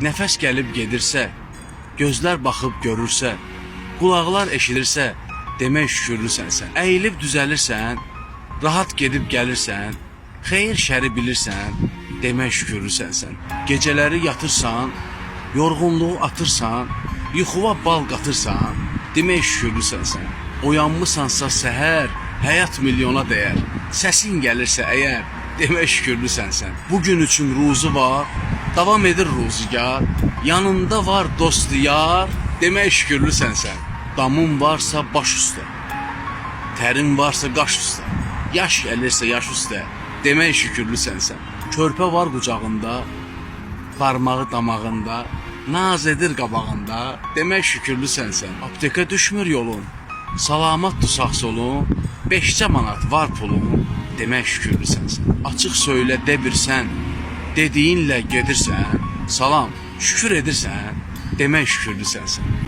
Nəfəs gəlib gedirsə, gözlər baxıb görürsə, qulaqlar eşidirsə, demək şükürlüsən sən. Əyilib düzəlirsən, rahat gedib gəlirsən, xeyir şəri bilirsən, demək şükürlüsən sən. Gecələri yatırsan, yorğunluğu atırsan, yuxuva bal qatırsan, demək şükürlüsən sən. Oyanmısansa səhər, həyat milyona dəyər. Səsin gəlirsə əgər, demək şükürlüsən sən. Bu gün üçün ruzu var, davam edir ruzigar. Yanında var dostu yar, demək şükürlüsən sən. Damın varsa baş üstə. Tərin varsa qaş üstə. Yaş gəlirsə yaş üstə. Demək şükürlüsən sən. Körpə var qucağında, barmağı damağında, naz edir qabağında. Demək şükürlüsən sən. Aptekə düşmür yolun. Salamat sağ solun. 5 manat var pulun. Demək şükürlüsən sən. Açıq söylə de birsən. Dediyinlə gedirsən. Salam, şükür edirsən. Demək şükürlüsən sən.